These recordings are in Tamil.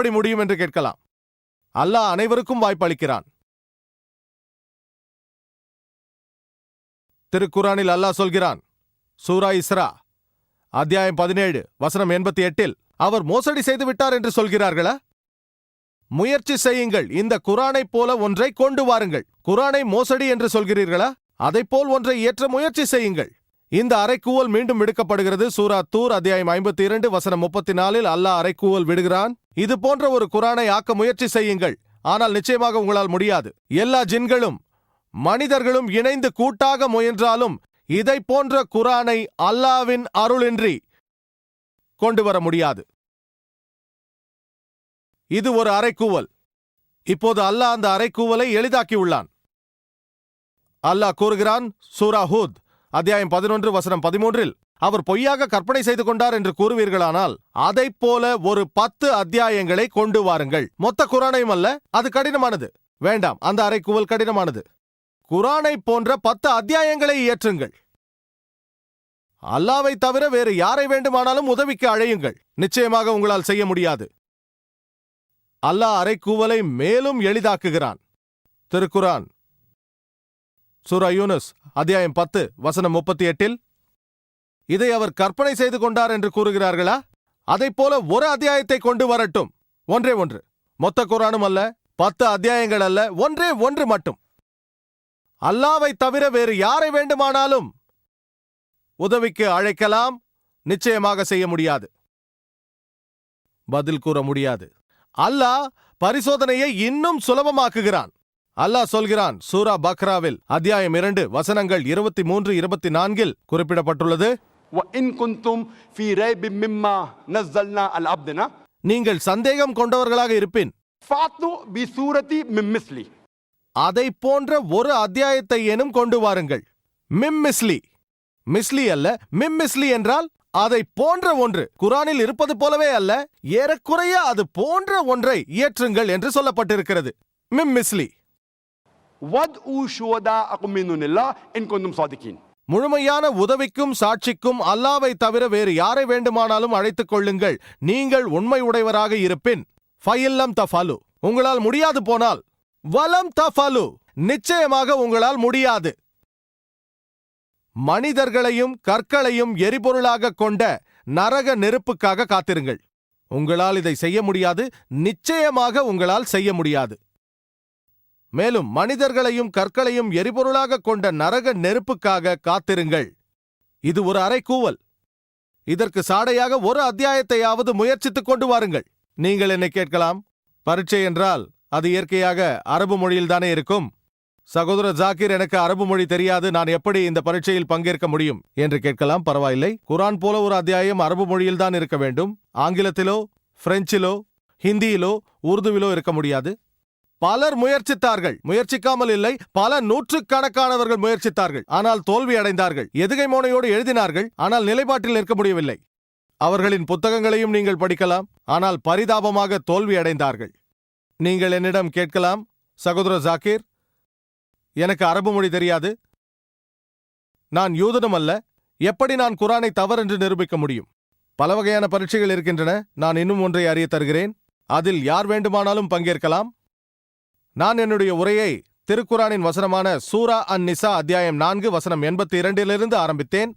எப்படி முடியும் என்று கேட்கலாம். அல்லாஹ் அனைவருக்கும் வாய்ப்பளிக்கிறான் திருக்குரானில் அல்லாஹ் சொல்கிறான் சூரா இஸ்ரா அத்தியாயம் பதினேழு வசனம் எண்பத்தி எட்டில் அவர் மோசடி செய்து விட்டார் என்று சொல்கிறார்களா? முயற்சி செய்யுங்கள் இந்த குரானைப் போல ஒன்றை கொண்டு வாருங்கள். குரானை மோசடி என்று சொல்கிறீர்களா? அதைப்போல் ஒன்றை இயற்ற முயற்சி செய்யுங்கள். இந்த அரைக்கூவல் மீண்டும் விடுக்கப்படுகிறது. சூரா தூர் அத்தியாயம் ஐம்பத்தி இரண்டு வசனம் முப்பத்தி நாலில் அல்லாஹ் அரைக்கூவல் விடுகிறான் இது போன்ற ஒரு குரானை ஆக்க முயற்சி செய்யுங்கள். ஆனால் நிச்சயமாக உங்களால் முடியாது. எல்லா ஜின்களும் மனிதர்களும் இணைந்து கூட்டாக முயன்றாலும் இதை போன்ற குரானை அல்லாவின் அருளின்றி கொண்டு வர முடியாது. இது ஒரு அரைக்கூவல் இப்போது அல்லாஹ் அந்த அரைக்கூவலை எளிதாக்கியுள்ளான். அல்லாஹ் கூறுகிறான் சூரா ஹூத். அத்தியாயம் பதினொன்று வசனம் பதிமூன்றில் அவர் பொய்யாக கற்பனை செய்து கொண்டார் என்று கூறுவீர்களானால் அதைப் போல ஒரு பத்து அத்தியாயங்களை கொண்டு வாருங்கள். மொத்த குரானையும் அல்ல அது கடினமானது. வேண்டாம் அந்த அரைக்குவல் கடினமானது. குரானை போன்ற பத்து அத்தியாயங்களை இயற்றுங்கள். அல்லாவை தவிர வேறு யாரை வேண்டுமானாலும் உதவிக்கு அழையுங்கள். நிச்சயமாக உங்களால் செய்ய முடியாது. அல்லாஹ் அரைக்கூவலை மேலும் எளிதாக்குகிறான். திருக்குரான் சூரா யூனுஸ் அத்தியாயம் பத்து வசனம் முப்பத்தி எட்டில் இதை அவர் கற்பனை செய்து கொண்டார் என்று கூறுகிறார்களா? அதைப் போல ஒரு அத்தியாயத்தை கொண்டு வரட்டும். ஒன்றே ஒன்று. மொத்த குரானும் அல்ல பத்து அத்தியாயங்கள் அல்ல ஒன்றே ஒன்று மட்டும். அல்லாவை தவிர வேறு யாரை வேண்டுமானாலும் உதவிக்கு அழைக்கலாம் நிச்சயமாக செய்ய முடியாது. பதில் கூற முடியாது. அல்லாஹ் பரிசோதனையை இன்னும் சுலபமாக்குகிறான். அல்லாஹ் சொல்கிறான் சூரா பக்ராவில் அத்தியாயம் இரண்டு வசனங்கள் இருபத்தி மூன்று இருபத்தி நான்கில் குறிப்பிடப்பட்டுள்ளது. நீங்கள் சந்தேகம் கொண்டவர்களாக இருப்பின் அதை போன்ற ஒரு அத்தியாயத்தை எனும் கொண்டு வாருங்கள். மிம்மிஸ்லி மிஸ்லி. அல்ல மிம்மிஸ்லி என்றால் அதை போன்ற ஒன்று. குரானில் இருப்பது போலவே அல்ல ஏறக்குறைய அது போன்ற ஒன்றை இயற்றுங்கள் என்று சொல்லப்பட்டிருக்கிறது. மிம்மிஸ்லி வத் ஊ ஷுவதா அகுமினுல்லா என் கொண்டும் சாதிக்கின் முழுமையான உதவிக்கும் சாட்சிக்கும் அல்லாவை தவிர வேறு யாரை வேண்டுமானாலும் அழைத்துக் கொள்ளுங்கள். நீங்கள் உண்மை உடையவராக இருப்பின் ஃபைல்லம் தஃபாலு. உங்களால் முடியாது போனால் வலம் தஃபாலு. நிச்சயமாக உங்களால் முடியாது. மனிதர்களையும் கற்களையும் எரிபொருளாக கொண்ட நரக நெருப்புக்காக காத்திருங்கள். உங்களால் இதை செய்ய முடியாது. நிச்சயமாக உங்களால் செய்ய முடியாது. மேலும் மனிதர்களையும் கற்களையும் எரிபொருளாக கொண்ட நரக நெருப்புக்காக காத்திருங்கள். இது ஒரு அறைக்கூவல் இதற்கு சாடையாக ஒரு அத்தியாயத்தையாவது முயற்சித்துக் கொண்டு வாருங்கள். நீங்கள் என்னை கேட்கலாம்? பரீட்சை என்றால் அது இயற்கையாக அரபு மொழியில்தானே இருக்கும்? சகோதர ஜாக்கிர் எனக்கு அரபு மொழி தெரியாது நான் எப்படி இந்த பரீட்சையில் பங்கேற்க முடியும்? என்று கேட்கலாம் பரவாயில்லை. குரான் போல ஒரு அத்தியாயம் அரபு மொழியில்தான் இருக்க வேண்டும். ஆங்கிலத்திலோ பிரெஞ்சிலோ ஹிந்தியிலோ உருதுவிலோ இருக்க முடியாது. பலர் முயற்சித்தார்கள். முயற்சிக்காமல் இல்லை பல நூற்றுக்கணக்கானவர்கள் முயற்சித்தார்கள். ஆனால் தோல்வி அடைந்தார்கள். எதுகை மோனையோடு எழுதினார்கள். ஆனால் நிலைப்பாட்டில் நிற்க முடியவில்லை. அவர்களின் புத்தகங்களையும் நீங்கள் படிக்கலாம். ஆனால் பரிதாபமாக தோல்வி அடைந்தார்கள். நீங்கள் என்னிடம் கேட்கலாம் சகோதர ஜாக்கீர்? எனக்கு அரபு மொழி தெரியாது. நான் யூதனும் அல்ல. எப்படி நான் குரானை தவறென்று நிரூபிக்க முடியும்? பல வகையான பரீட்சைகள் இருக்கின்றன. நான் இன்னும் ஒன்றை அறிய தருகிறேன். அதில் யார் வேண்டுமானாலும் பங்கேற்கலாம். நான் என்னுடைய உரையை திருக்குரானின் வசனமான சூரா அன் நிசா அத்தியாயம் நான்கு வசனம் எண்பத்தி இரண்டிலிருந்து ஆரம்பித்தேன்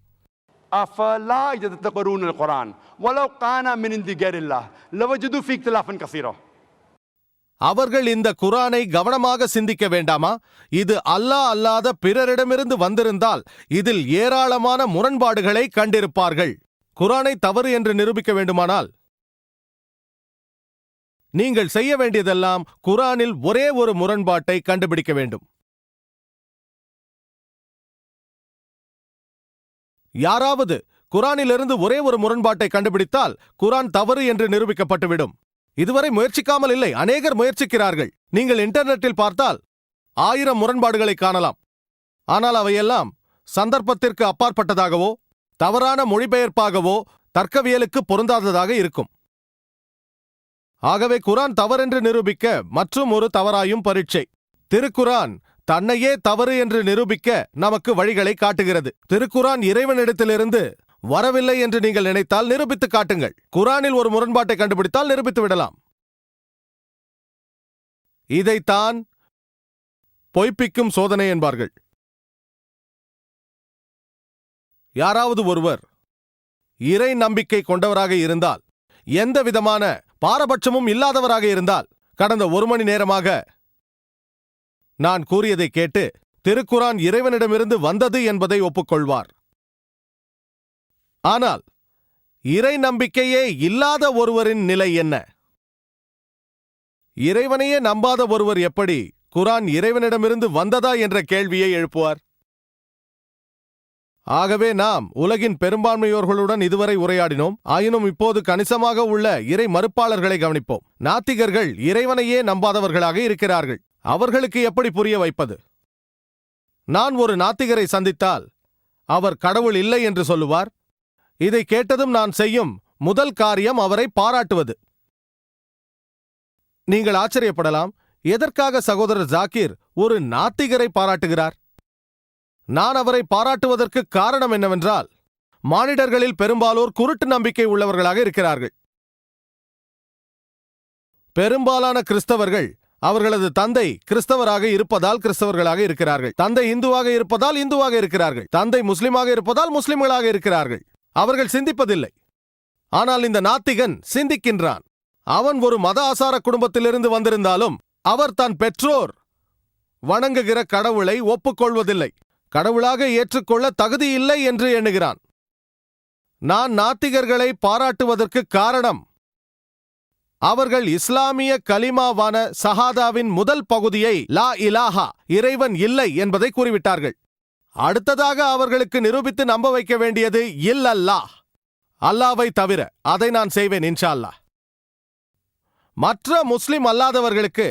أفلا يتدبرون القرآن ولو كان من عند غير الله لوجدوا فيه اختلافا كثيرا அவர்கள் இந்த குரானை கவனமாக சிந்திக்க வேண்டாமா இது அல்லாஹ் அல்லாத பிறரிடமிருந்து வந்திருந்தால் இதில் ஏராளமான முரண்பாடுகளை கண்டிருப்பார்கள் குரானை தவறு என்று நிரூபிக்க வேண்டுமானால் நீங்கள் செய்ய வேண்டியதெல்லாம் குரானில் ஒரே ஒரு முரண்பாட்டை கண்டுபிடிக்க வேண்டும். யாராவது குரானிலிருந்து ஒரே ஒரு முரண்பாட்டை கண்டுபிடித்தால் குரான் தவறு என்று நிரூபிக்கப்பட்டுவிடும். இதுவரை முயற்சிக்காமல் இல்லை அநேகர் முயற்சிக்கிறார்கள். நீங்கள் இன்டர்நெட்டில் பார்த்தால் ஆயிரம் முரண்பாடுகளை காணலாம். ஆனால் அவையெல்லாம் சந்தர்ப்பத்திற்கு அப்பாற்பட்டதாகவோ தவறான மொழிபெயர்ப்பாகவோ தர்க்கவியலுக்கு பொருந்தாததாக இருக்கும். ஆகவே குரான் தவறென்று நிரூபிக்க மற்றும் ஒரு தவறாயும் பரீட்சை. திருக்குரான் தன்னையே தவறு என்று நிரூபிக்க நமக்கு வழிகளை காட்டுகிறது. திருக்குரான் இறைவனிடத்திலிருந்து வரவில்லை என்று நீங்கள் நினைத்தால் நிரூபித்து காட்டுங்கள். குரானில் ஒரு முரண்பாட்டை கண்டுபிடித்தால் நிரூபித்து விடலாம். இதைத்தான் பொய்ப்பிக்கும் சோதனை என்பார்கள். யாராவது ஒருவர் இறை நம்பிக்கை கொண்டவராக இருந்தால் எந்த விதமான பாரபட்சமும் இல்லாதவராக இருந்தால் கடந்த ஒரு மணி நேரமாக நான் கூறியதை கேட்டு திருக்குரான் இறைவனிடமிருந்து வந்தது என்பதை ஒப்புக்கொள்வார். ஆனால் இறை நம்பிக்கையே இல்லாத ஒருவரின் நிலை என்ன? இறைவனையே நம்பாத ஒருவர் எப்படி குரான் இறைவனிடமிருந்து வந்ததா என்ற கேள்வியை எழுப்புவார்? ஆகவே நாம் உலகின் பெரும்பான்மையோர்களுடன் இதுவரை உரையாடினோம். ஆயினும் இப்போது கணிசமாக உள்ள இறை மறுப்பாளர்களை கவனிப்போம். நாத்திகர்கள் இறைவனையே நம்பாதவர்களாக இருக்கிறார்கள். அவர்களுக்கு எப்படி புரிய வைப்பது? நான் ஒரு நாத்திகரை சந்தித்தால் அவர் கடவுள் இல்லை என்று சொல்லுவார். இதை கேட்டதும் நான் செய்யும் முதல் காரியம் அவரை பாராட்டுவது. நீங்கள் ஆச்சரியப்படலாம். எதற்காக சகோதரர் ஜாக்கீர் ஒரு நாத்திகரை பாராட்டுகிறார்? நான் அவரை பாராட்டுவதற்கு காரணம் என்னவென்றால் மானிடர்களில் பெரும்பாலோர் குருட்டு நம்பிக்கை உள்ளவர்களாக இருக்கிறார்கள். பெரும்பாலான கிறிஸ்தவர்கள் அவர்களது தந்தை கிறிஸ்தவராக இருப்பதால் கிறிஸ்தவர்களாக இருக்கிறார்கள். தந்தை இந்துவாக இருப்பதால் இந்துவாக இருக்கிறார்கள். தந்தை முஸ்லிமாக இருப்பதால் முஸ்லிம்களாக இருக்கிறார்கள். அவர்கள் சிந்திப்பதில்லை. ஆனால் இந்த நாத்திகன் சிந்திக்கின்றான். அவன் ஒரு மத ஆசார குடும்பத்திலிருந்து வந்திருந்தாலும் அவர் தன் பெற்றோர் வணங்குகிற கடவுளை ஒப்புக்கொள்வதில்லை. கடவுளாக ஏற்றுக்கொள்ள தகுதி இல்லை என்று எண்ணுகிறான். நான் நாத்திகர்களை பாராட்டுவதற்கு காரணம் அவர்கள் இஸ்லாமிய கலிமாவான சஹாதாவின் முதல் பகுதியை லா இலாஹா இறைவன் இல்லை என்பதை கூறிவிட்டார்கள். அடுத்ததாக அவர்களுக்கு நிரூபித்து நம்ப வைக்க வேண்டியது இல்லல்லாஹ் அல்லாவை தவிர அதை நான் செய்வேன் இன்ஷா அல்லாஹ் மற்ற முஸ்லிம் அல்லாதவர்களுக்கு